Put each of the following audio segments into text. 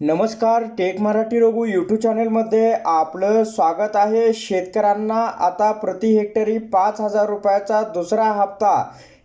नमस्कार take Marathi Raghu YouTube चॅनलमध्ये आपलं स्वागत आहे. शेतकऱ्यांना आता प्रति हेक्टरी पाच हजार रुपयाचा दुसरा हप्ता.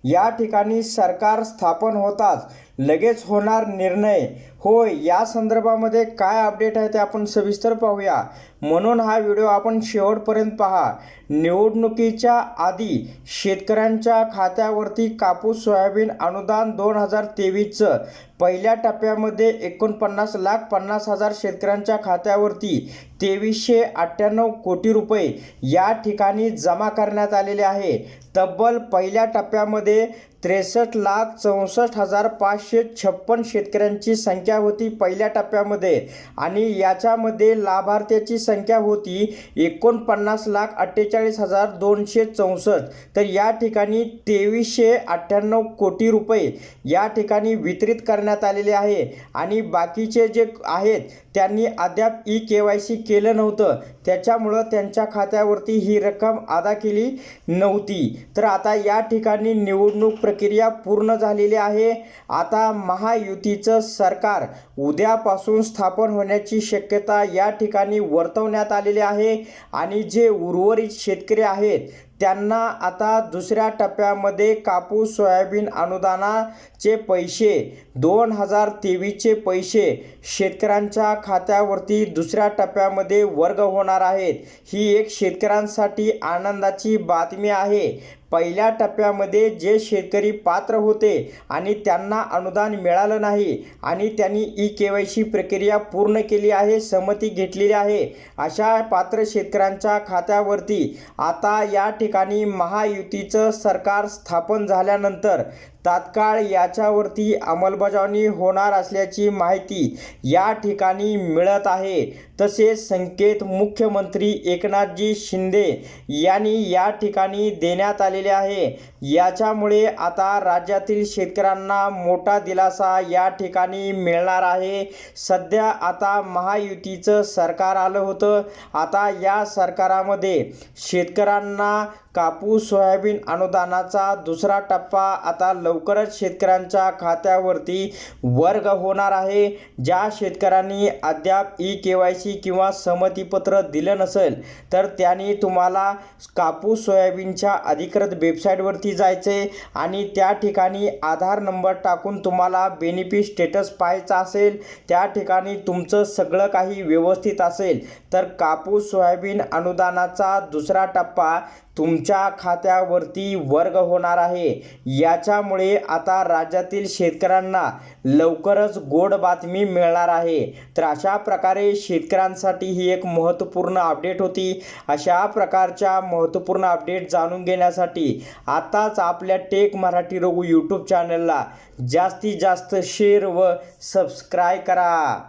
या ठिकाणी सरकार स्थापन होताच. लगेच होणार निर्णय. होय या संदर्भामध्ये काय अपडेट आहे ते आपण सविस्तर पाहूया. म्हणून हा व्हिडिओ आपण शेवटपर्यंत पहा. निवडणुकीच्या आधी शेतकऱ्यांच्या खात्यावरती कापूस सोयाबीन अनुदान दोन हजार तेवीसचं पहिल्या टप्प्यामध्ये एकोणपन्नास लाख पन्नास हजार शेतकऱ्यांच्या खात्यावरती तेवीसशे अठ्ठ्याण्णव कोटी रुपये या ठिकाणी जमा करण्यात आलेले आहे. तब्बल पहिल्या टप्प्यामध्ये त्रेसष्ट लाख चौसष्ट हजार पाचशे छप्पन शेतकऱ्यांची संख्या होती पहिल्या टप्प्यामध्ये. आणि याच्यामध्ये लाभार्थ्याची संख्या होती एकोणपन्नास लाख अठ्ठेचाळीस हजार दोनशे चौसष्ट. तर या ठिकाणी तेवीसशे अठ्ठ्याण्णव कोटी रुपये या ठिकाणी वितरित करण्यात आलेले आहे. आणि बाकीचे जे आहेत त्यांनी अद्याप ई के वाय सी केलं नव्हतं. त्याच्यामुळं त्यांच्या खात्यावरती ही रक्कम अदा केली नव्हती. तर आता या ठिकाणी निवडणूक प्रक्रिया पूर्ण झालेली आहे. आता महायुतीचं सरकार उद्यापासून स्थापन होण्याची शक्यता या ठिकाणी वर्तवण्यात आलेली आहे. आणि जे उर्वरित शेतकरी आहेत त्यांना आता दुसऱ्या टप्प्यामध्ये कापूस सोयाबीन अनुदानाचे पैसे दोन हजार तेवीसचे पैसे शेतकऱ्यांच्या खात्यावरती दुसऱ्या टप्प्यामध्ये वर्ग होणार आहेत. ही एक शेतकऱ्यांसाठी आनंदाची बातमी आहे. पहिल्या टप्प्यामध्ये जे शेतकरी पात्र होते आणि त्यांना अनुदान मिळालं नाही आणि त्यांनी ई के वाय सी प्रक्रिया पूर्ण केली आहे संमती घेतलेली आहे अशा पात्र शेतकऱ्यांच्या खात्यावरती आता या ठिकाणी महायुतीचं सरकार स्थापन झाल्यानंतर तात्काळ याच्यावरती अंमलबजावणी होणार असल्याची माहिती या ठिकाणी मिळत आहे. तसेच संकेत मुख्यमंत्री एकनाथजी शिंदे यांनी या ठिकाणी देण्यात आलेले आहे. याच्यामुळे आता राज्यातील शेतकऱ्यांना मोठा दिलासा या ठिकाणी मिळणार आहे. सध्या आता महायुतीचं सरकार आलं होतं. आता या सरकारामध्ये शेतकऱ्यांना कापूस सोयाबीन अनुदानाचा दुसरा टप्पा आता लवकरच शेतकऱ्यांच्या खात्यावरती वर्ग होणार आहे. ज्या शेतकऱ्यांनी अद्याप ई के वाय सी किंवा संमतीपत्र दिलं नसेल तर त्यांनी तुम्हाला कापूस सोयाबीनच्या अधिकृत वेबसाईटवरती जायचे आणि त्या ठिकाणी आधार नंबर टाकून तुम्हाला बेनिफिट स्टेटस पाहायचा असेल त्या ठिकाणी तुमचं सगळं काही व्यवस्थित असेल तर कापूस सोयाबीन अनुदानाचा दुसरा टप्पा तुमच्या खात्यावरती वर्ग होणार आहे. याच्यामुळे आता राज्यातील शेतकऱ्यांना लवकरच गोड बातमी मिळणार आहे. तर अशा प्रकारे शेतकऱ्यांसाठी ही एक महत्त्वपूर्ण अपडेट होती. अशा प्रकारच्या महत्त्वपूर्ण अपडेट जाणून घेण्यासाठी आताच आपल्या टेक मराठी रघु यूट्यूब चॅनलला जास्तीत जास्त शेअर व सबस्क्राय करा.